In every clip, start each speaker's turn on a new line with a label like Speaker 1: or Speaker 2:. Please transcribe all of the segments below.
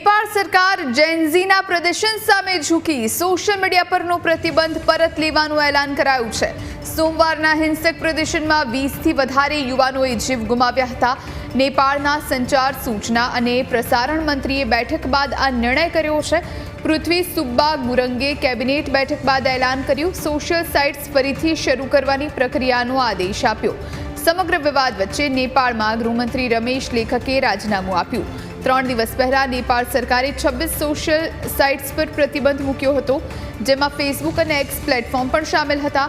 Speaker 1: નેપાળ સરકાર જેન્ઝીના પ્રદર્શન સામે ઝૂકી. સોશિયલ મીડિયા પરનો પ્રતિબંધ પરત લેવાનું એલાન કરાયું છે. સોમવારના હિંસક પ્રદર્શનમાં વીસથી વધારે યુવાનોએ જીવ ગુમાવ્યા હતા. નેપાળના સંચાર સૂચના અને પ્રસારણ મંત્રીએ બેઠક બાદ આ નિર્ણય કર્યો છે. પૃથ્વી સુબ્બા ગુરંગે કેબિનેટ બેઠક બાદ એલાન કર્યું. સોશિયલ સાઇટ્સ ફરીથી શરૂ કરવાની પ્રક્રિયાનો આદેશ આપ્યો. સમગ્ર વિવાદ વચ્ચે નેપાળમાં ગૃહમંત્રી રમેશ લેખકે રાજીનામું આપ્યું. ત્રણ દિવસ પહેલા નેપાળ સરકારે છવ્વીસ સોશિયલ સાઇટ્સ પર પ્રતિબંધ મૂક્યો હતો, જેમાં ફેસબુક અને એક્સ પ્લેટફોર્મ પણ સામેલ હતા.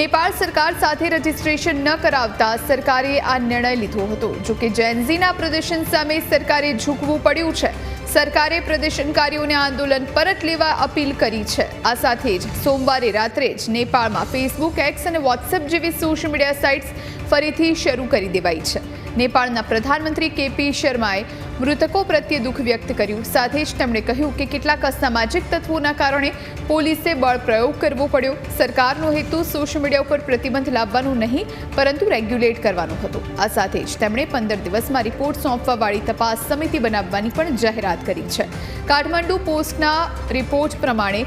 Speaker 1: નેપાળ સરકાર સાથે રજીસ્ટ્રેશન ન કરાવતા સરકારે આ નિર્ણય લીધો હતો. જોકે જેનઝીના પ્રદર્શન સામે સરકારે ઝૂકવું પડ્યું છે. સરકારે પ્રદર્શનકારીઓને આંદોલન પરત લેવા અપીલ કરી છે. આ સાથે જ સોમવારે રાત્રે જ નેપાળમાં ફેસબુક એક્સ અને વોટ્સએપ જેવી સોશિયલ મીડિયા સાઇટ્સ ફરીથી શરૂ કરી દેવાઈ છે. નેપાળના પ્રધાનમંત્રી કેપી શર્માએ મૃતકો પ્રત્યે દુઃખ વ્યક્ત કર્યું. સાથે જ તેમણે કહ્યું કે કેટલાક અસામાજિક તત્વોના કારણે પોલીસે બળ પ્રયોગ કરવો પડ્યો. સરકારનો હેતુ સોશિયલ મીડિયા ઉપર પ્રતિબંધ લાવવાનું નહીં, પરંતુ રેગ્યુલેટ કરવાનો હતો. આ સાથે જ તેમણે પંદર દિવસમાં રિપોર્ટ સોંપવાવાળી તપાસ સમિતિ બનાવવાની પણ જાહેરાત કરી છે. કાઠમંડુ પોસ્ટના રિપોર્ટ પ્રમાણે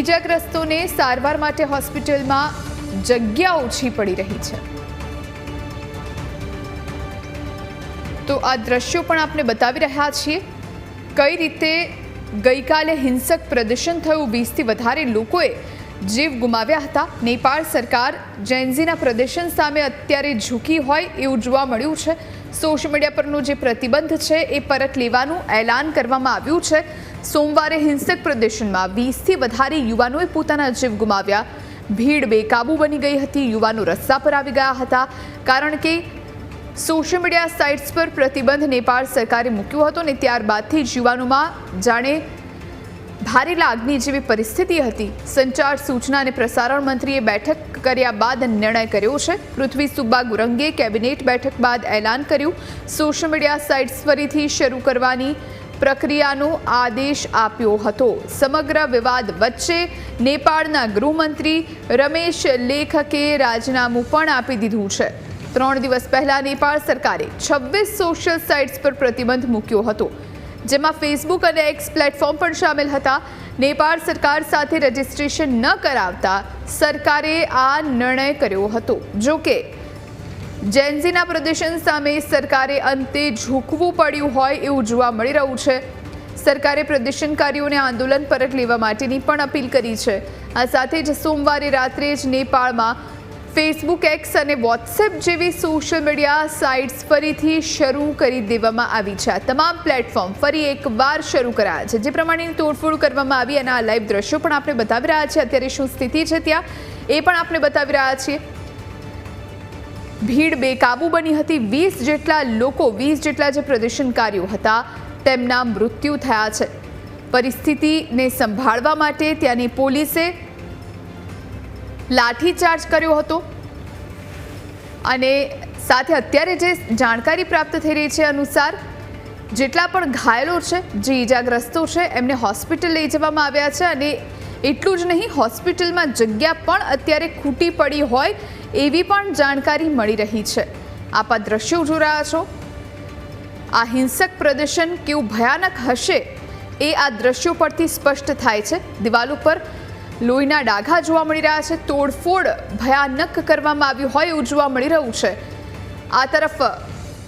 Speaker 1: ઈજાગ્રસ્તોને સારવાર માટે હોસ્પિટલમાં જગ્યા ઓછી પડી રહી છે. તો આ દ્રશ્યો પણ આપણે બતાવી રહ્યા છીએ. કઈ રીતે ગઈકાલે હિંસક પ્રદર્શન થયું? વીસથી વધારે લોકોએ જીવ ગુમાવ્યા હતા. નેપાળ સરકાર જૈનઝીના પ્રદર્શન સામે અત્યારે ઝૂકી હોય એવું જોવા મળ્યું છે. સોશિયલ મીડિયા પરનો જે પ્રતિબંધ છે એ પરત લેવાનું એલાન કરવામાં આવ્યું છે. સોમવારે હિંસક પ્રદર્શનમાં વીસથી વધારે યુવાનોએ પોતાના જીવ ગુમાવ્યા. ભીડ બેકાબુ બની ગઈ હતી. યુવાનો રસ્તા પર આવી ગયા હતા. કારણ કે સોશિયલ મીડિયા સાઇટ્સ પર પ્રતિબંધ નેપાળ સરકારે મૂક્યો હતો ને ત્યારબાદથી યુવાનોમાં જાણે ભારે લાગણી જેવી પરિસ્થિતિ હતી. સંચાર સૂચના અને પ્રસારણ મંત્રીએ બેઠક કર્યા બાદ નિર્ણય કર્યો છે. પૃથ્વી સુબ્બા ગુરંગે કેબિનેટ બેઠક બાદ એલાન કર્યું. સોશિયલ મીડિયા સાઇટ્સ ફરીથી શરૂ કરવાની પ્રક્રિયાનો આદેશ આપ્યો હતો. સમગ્ર વિવાદ વચ્ચે નેપાળના ગૃહમંત્રી રમેશ લેખકે રાજીનામું પણ આપી દીધું છે. ત્રણ દિવસ પહેલા નેપાળ સરકારે છવ્વીસ સોશિયલ સાઇટ્સ પર પ્રતિબંધ મૂક્યો હતો, જેમાં ફેસબુક અને એક્સ પ્લેટફોર્મ પણ સામેલ હતા. નેપાળ સરકાર સાથે રજિસ્ટ્રેશન ન કરાવતા સરકારે આ નિર્ણય કર્યો હતો. જો કે જેન્ઝીના પ્રદર્શન સામે સરકારે અંતે ઝૂકવું પડ્યું હોય એવું જોવા મળી રહ્યું છે. સરકારે પ્રદર્શનકારીઓને આંદોલન પરત લેવા માટેની પણ અપીલ કરી છે. આ સાથે જ સોમવારે રાત્રે જ નેપાળમાં ફેસબુક એક્સ અને વોટ્સએપ જેવી સોશિયલ મીડિયા સાઇટ્સ ફરીથી શરૂ કરી દેવામાં આવી છે. તમામ પ્લેટફોર્મ ફરી એકવાર શરૂ કરાયા છે. જે પ્રમાણેની તોડફોડ કરવામાં આવી અને આ લાઈવ દ્રશ્યો પણ આપણે બતાવી રહ્યા છીએ. અત્યારે શું સ્થિતિ છે ત્યાં એ પણ આપણે બતાવી રહ્યા છીએ. ભીડ બેકાબુ બની હતી. વીસ જેટલા લોકો, વીસ જેટલા જે પ્રદર્શનકારીઓ હતા, તેમના મૃત્યુ થયા છે. પરિસ્થિતિને સંભાળવા માટે ત્યાંની પોલીસે લાઠીચાર્જ કર્યો હતો. અને સાથે અત્યારે જે જાણકારી પ્રાપ્ત થઈ રહી છે અનુસાર, જેટલા પણ ઘાયલો છે, જે ઈજાગ્રસ્તો છે, એમને હોસ્પિટલ લઈ જવામાં આવ્યા છે અને એટલું જ નહીં, હોસ્પિટલમાં જગ્યા પણ અત્યારે ખૂટી પડી હોય એવી પણ જાણકારી મળી રહી છે. આપ આ દ્રશ્યો જોઈ રહ્યા છો. આ હિંસક પ્રદર્શન કેવું ભયાનક હશે એ આ દ્રશ્યો પરથી સ્પષ્ટ થાય છે. દિવાલ ઉપર લોહીના ડાઘા જોવા મળી રહ્યા છે. તોડફોડ ભયાનક કરવામાં આવ્યું હોય એવું જોવા મળી રહ્યું છે. આ તરફ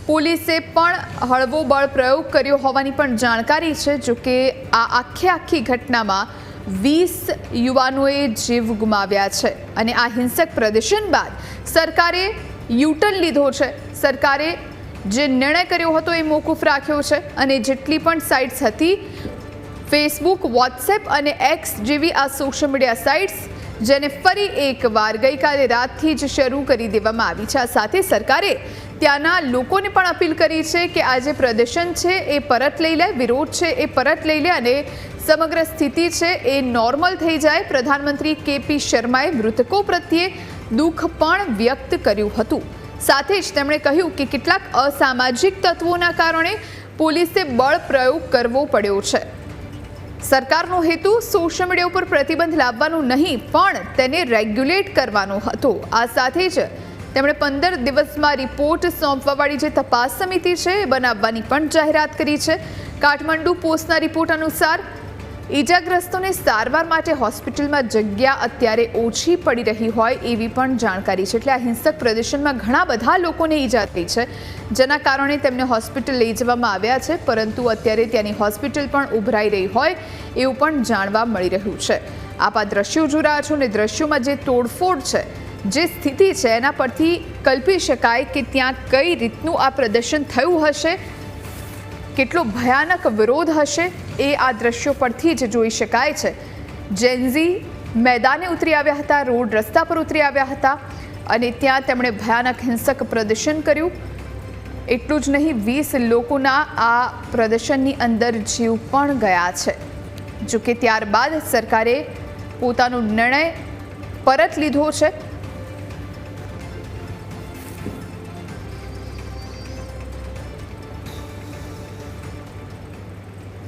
Speaker 1: પોલીસે પણ હળવો બળ પ્રયોગ કર્યો હોવાની પણ જાણકારી છે, જો કે આ આખે આખી ઘટનામાં વીસ યુવાનોએ જીવ ગુમાવ્યા છે અને આ હિંસક પ્રદર્શન બાદ સરકારે યુટર્ન લીધો છે. સરકારે જે નિર્ણય કર્યો હતો એ મોકૂફ રાખ્યો છે અને જેટલી પણ સાઇટ્સ હતી ફેસબુક વોટ્સએપ અને એક્સ જેવી આ સોશિયલ મીડિયા સાઇટ્સ જેને ફરી એકવાર ગઈકાલે રાતથી જ શરૂ કરી દેવામાં આવી છે. સાથે સરકારે ત્યાંના લોકોને પણ અપીલ કરી છે કે આ જે પ્રદર્શન છે એ પરત લઈ લે, વિરોધ છે એ પરત લઈ લે અને સમગ્ર સ્થિતિ છે એ નોર્મલ થઈ જાય. પ્રધાનમંત્રી કેપી શર્માએ મૃતકો પ્રત્યે દુઃખ પણ વ્યક્ત કર્યું હતું. સાથે જ તેમણે કહ્યું કે કેટલાક અસામાજિક તત્વોના કારણે પોલીસે બળ પ્રયોગ કરવો પડ્યો છે. સરકારનો હેતુ સોશિયલ મીડિયા ઉપર પ્રતિબંધ લાવવાનું નહીં, પણ તેને રેગ્યુલેટ કરવાનો હતો. આ સાથે જ તેમણે પંદર દિવસમાં રિપોર્ટ સોંપવાવાળી જે તપાસ સમિતિ છે, એ બનાવવાની પણ જાહેરાત કરી છે. કાઠમંડુ પોસ્ટના રિપોર્ટ અનુસાર ઈજાગ્રસ્તોને સારવાર માટે હોસ્પિટલમાં જગ્યા અત્યારે ઓછી પડી રહી હોય એવી પણ જાણકારી છે. એટલે આ હિંસક પ્રદર્શનમાં ઘણા બધા લોકોને ઈજા થઈ છે. જેના કારણે તેમને હોસ્પિટલ લઈ જવામાં આવ્યા છે, પરંતુ અત્યારે ત્યાંની હોસ્પિટલ પણ ઉભરાઈ રહી હોય એવું પણ જાણવા મળી રહ્યું છે. આપ આ દ્રશ્યો જોઈ રહ્યા છો અને દ્રશ્યોમાં જે તોડફોડ છે, જે સ્થિતિ છે, એના પરથી કલ્પી શકાય કે ત્યાં કઈ રીતનું આ પ્રદર્શન થયું હશે કેટલો ભયાનક વિરોધ હશે એ આ દ્રશ્યો પરથી જ જોઈ શકાય છે. જેન્ઝી મેદાને ઉતરી આવ્યા હતા, રોડ રસ્તા પર ઉતરી આવ્યા હતા અને ત્યાં તેમણે ભયાનક હિંસક પ્રદર્શન કર્યું. એટલું જ નહીં, વીસ લોકોના આ પ્રદર્શનની અંદર જીવ પણ ગયા છે. જો કે ત્યારબાદ સરકારે પોતાનો નિર્ણય પરત લીધો છે.